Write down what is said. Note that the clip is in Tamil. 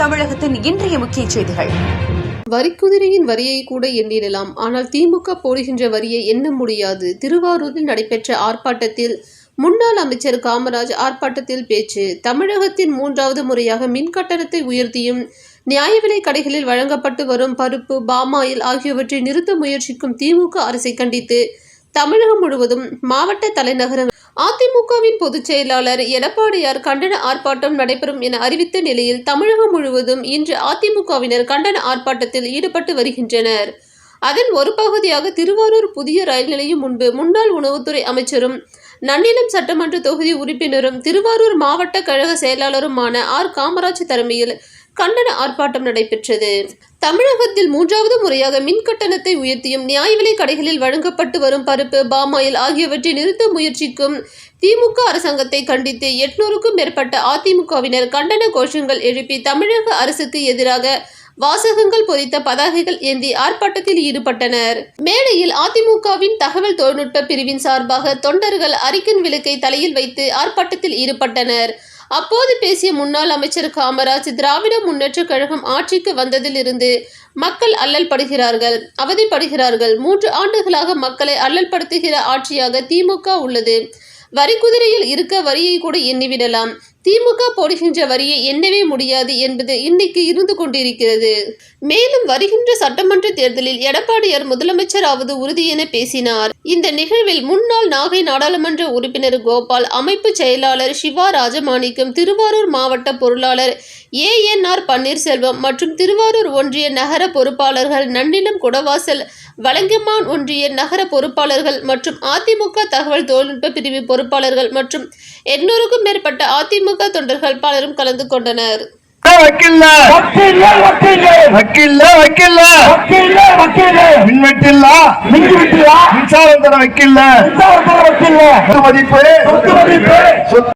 தமிழகத்தின் இன்றைய முக்கிய செய்திகள். வரிக்குதிரையின் வரியை கூட எண்ணிடலாம். ஆனால் திமுக போடுகின்ற வரியை எண்ண முடியாது. திருவாரூரில் நடைபெற்ற ஆர்ப்பாட்டத்தில் முன்னாள் அமைச்சர் காமராஜ் ஆர்ப்பாட்டத்தில் பேச்சு. தமிழகத்தின் மூன்றாவது முறையாக மின் கட்டணத்தை உயர்த்தியும் நியாய விலை கடைகளில் வழங்கப்பட்டு வரும் பருப்பு பாமாயில் ஆகியவற்றை நிறுத்த முயற்சிக்கும் திமுக அரசை கண்டித்து தமிழகம் முழுவதும் மாவட்ட தலைநகரம் அதிமுகவின் பொதுச் செயலாளர் எடப்பாடியார் கண்டன ஆர்ப்பாட்டம் நடைபெறும் என அறிவித்த நிலையில் தமிழகம் முழுவதும் இன்று அதிமுகவினர் கண்டன ஆர்ப்பாட்டத்தில் ஈடுபட்டு வருகின்றனர். அதன் ஒரு பகுதியாக திருவாரூர் புதிய ரயில் நிலையம் முன்பு முன்னாள் உணவுத்துறை அமைச்சரும் நன்னிலம் சட்டமன்ற தொகுதி உறுப்பினரும் திருவாரூர் மாவட்ட கழக செயலாளருமான ஆர். காமராஜ் தலைமையில் கண்டன ஆர்ப்பாட்டம் நடைபெற்றது. தமிழகத்தில் மூன்றாவது முறையாக மின் கட்டணத்தை உயர்த்தியும் நியாய விலை கடைகளில் வழங்கப்பட்டு வரும் பருப்பு பாமாயில் ஆகியவற்றை நிறுத்த முயற்சிக்கும் திமுக அரசாங்கத்தை கண்டித்து எட்நூறுக்கும் மேற்பட்ட அதிமுகவினர் கண்டன கோஷங்கள் எழுப்பி தமிழக அரசுக்கு எதிராக வாசகங்கள் பொறித்த பதாகைகள் ஏந்தி ஆர்ப்பாட்டத்தில் ஈடுபட்டனர். மேடையில் அதிமுகவின் தகவல் தொழில்நுட்ப பிரிவின் சார்பாக தொண்டர்கள் அரிக்கன் விளக்கை தலையில் வைத்து ஆர்ப்பாட்டத்தில் ஈடுபட்டனர். அப்போது பேசிய முன்னாள் அமைச்சர் காமராஜ் திராவிட முன்னேற்ற கழகம் ஆட்சிக்கு வந்ததிலிருந்து மக்கள் அல்லல் படுகிறார்கள் அவதிப்படுகிறார்கள். மூன்று ஆண்டுகளாக மக்களை அல்லல் படுத்துகிற ஆட்சியாக திமுக உள்ளது. வரிக்குதிரையில் இருக்க வரியை கூட எண்ணிவிடலாம். திமுக போடுகின்ற வரியை எண்ணவே முடியாது என்பது இன்னைக்கு இருந்து கொண்டிருக்கிறது. மேலும் வருகின்ற சட்டமன்ற தேர்தலில் எடப்பாடியார் முதலமைச்சராவது உறுதி என பேசினார். இந்த நிகழ்வில் முன்னாள் நாகை நாடாளுமன்ற உறுப்பினர் கோபால் அமைப்பு செயலாளர் சிவா ராஜமாணிக்கம் திருவாரூர் மாவட்ட பொருளாளர் ஏ என் ஆர் பன்னீர்செல்வம் மற்றும் திருவாரூர் ஒன்றிய நகர பொறுப்பாளர்கள் நன்னிலம் குடவாசல் வலங்கமான் ஒன்றிய நகர பொறுப்பாளர்கள் மற்றும் அதிமுக தகவல் தொழில்நுட்ப பிரிவு பொறுப்பாளர்கள் மற்றும் எண்ணூறுக்கும் மேற்பட்ட அதிமுக தொண்டர்கள் பலரும் கலந்து கொண்டனர். வக்கீல்ல. வக்கீல்ல வக்கீல்ல. வக்கீல்ல வக்கீல்ல. வக்கீல்ல வக்கீல்ல. மின்வெட்டில்ல? விட்டியா மின்சாரம் தர வக்கீல்ல. வக்கீல்ல. சொத்து மதிப்பு?